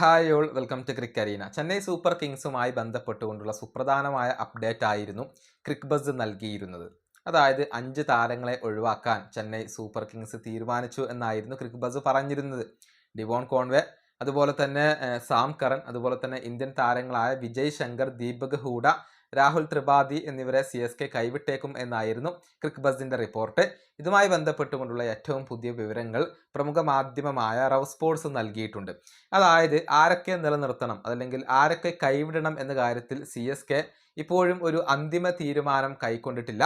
Hi all welcome to crick arena. Chennai super കിങ്സുമായി ബന്ധപ്പെട്ടുകൊണ്ടുള്ള സുപ്രധാനമായ update ആയിരുന്നു ക്രിക്ക് ബസ് നൽകിയിരുന്നത്. അതായത് അഞ്ച് താരങ്ങളെ ഒഴിവാക്കാൻ ചെന്നൈ സൂപ്പർ കിങ്സ് തീരുമാനിച്ചു എന്നായിരുന്നു ക്രിക്ക് ബസ് പറഞ്ഞിരുന്നത്. ഡിവോൺ കോൺവേ അതുപോലെ തന്നെ സാം കറൻ അതുപോലെ തന്നെ ഇന്ത്യൻ താരങ്ങളായ വിജയ് ശങ്കർ ദീപക് ഹൂഡ രാഹുൽ ത്രിപാഠി എന്നിവരെ സി എസ് കെ കൈവിട്ടേക്കും എന്നായിരുന്നു ക്രിക്ക് ബസിന്റെ റിപ്പോർട്ട്. ഇതുമായി ബന്ധപ്പെട്ടുകൊണ്ടുള്ള ഏറ്റവും പുതിയ വിവരങ്ങൾ പ്രമുഖ മാധ്യമമായ റവ് സ്പോർട്സ് നൽകിയിട്ടുണ്ട്. അതായത് ആരൊക്കെ നിലനിർത്തണം അതല്ലെങ്കിൽ ആരൊക്കെ കൈവിടണം എന്ന കാര്യത്തിൽ സി എസ് കെ ഇപ്പോഴും ഒരു അന്തിമ തീരുമാനം കൈക്കൊണ്ടിട്ടില്ല.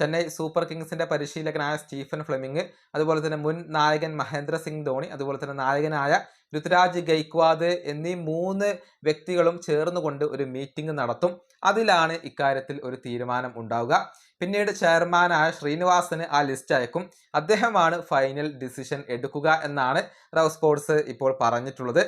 ചെന്നൈ സൂപ്പർ കിങ്സിന്റെ പരിശീലകനായ സ്റ്റീഫൻ ഫ്ലെമിംഗ് അതുപോലെ തന്നെ മുൻ നായകൻ മഹേന്ദ്ര സിംഗ് ധോണി അതുപോലെ തന്നെ നായകനായ ഋതുരാജ് ഗൈക്വാദ് എന്നീ മൂന്ന് വ്യക്തികളും ചേർന്നുകൊണ്ട് ഒരു മീറ്റിംഗ് നടത്തും. അതിലാണ് ഇക്കാര്യത്തിൽ ഒരു തീരുമാനം ഉണ്ടാവുക. പിന്നീട് ചെയർമാനായ ശ്രീനിവാസന് ആ ലിസ്റ്റ് അയക്കും. അദ്ദേഹമാണ് ഫൈനൽ ഡിസിഷൻ എടുക്കുക എന്നാണ് റവ് സ്പോർട്സ് ഇപ്പോൾ പറഞ്ഞിട്ടുള്ളത്.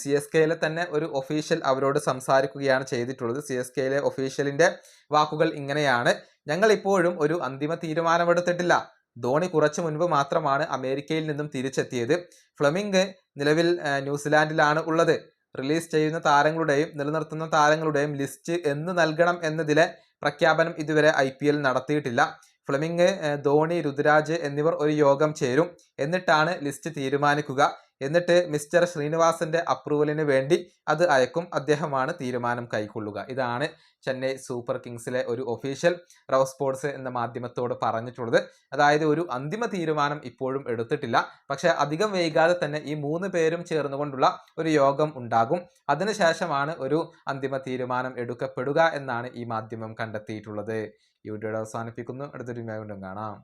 സി എസ് കെയിലെ തന്നെ ഒരു ഒഫീഷ്യൽ അവരോട് സംസാരിക്കുകയാണ് ചെയ്തിട്ടുള്ളത്. സി എസ് കെയിലെ ഒഫീഷ്യലിന്റെ വാക്കുകൾ ഇങ്ങനെയാണ്. ഞങ്ങൾ ഇപ്പോഴും ഒരു അന്തിമ തീരുമാനമെടുത്തിട്ടില്ല. ധോണി കുറച്ചു മുൻപ് മാത്രമാണ് അമേരിക്കയിൽ നിന്നും തിരിച്ചെത്തിയത്. ഫ്ലമിംഗ് നിലവിൽ ന്യൂസിലാൻഡിലാണ് ഉള്ളത്. റിലീസ് ചെയ്യുന്ന താരങ്ങളുടെയും നിലനിർത്തുന്ന താരങ്ങളുടെയും ലിസ്റ്റ് എന്ന് നൽകണം എന്നതിലെ പ്രഖ്യാപനം ഇതുവരെ ഐ നടത്തിയിട്ടില്ല. ഫ്ലമിംഗ് ധോണി രുദ്രാജ് എന്നിവർ ഒരു യോഗം ചേരും. എന്നിട്ടാണ് ലിസ്റ്റ് തീരുമാനിക്കുക. എന്നിട്ട് മിസ്റ്റർ ശ്രീനിവാസന്റെ അപ്രൂവലിന് വേണ്ടി അത് അയക്കും. അദ്ദേഹമാണ് തീരുമാനം കൈക്കൊള്ളുക. ഇതാണ് ചെന്നൈ സൂപ്പർ കിങ്സിലെ ഒരു ഒഫീഷ്യൽ റവ് സ്പോർട്സ് എന്ന മാധ്യമത്തോട് പറഞ്ഞിട്ടുള്ളത്. അതായത് ഒരു അന്തിമ തീരുമാനം ഇപ്പോഴും എടുത്തിട്ടില്ല. പക്ഷേ അധികം വൈകാതെ തന്നെ ഈ മൂന്ന് പേരും ചേർന്നുകൊണ്ടുള്ള ഒരു യോഗം ഉണ്ടാകും. അതിനുശേഷമാണ് ഒരു അന്തിമ തീരുമാനം എടുക്കപ്പെടുക എന്നാണ് ഈ മാധ്യമം കണ്ടെത്തിയിട്ടുള്ളത്. ഈ വീഡിയോയുടെ അവസാനിപ്പിക്കുന്നു. അടുത്തൊരു കാണാം.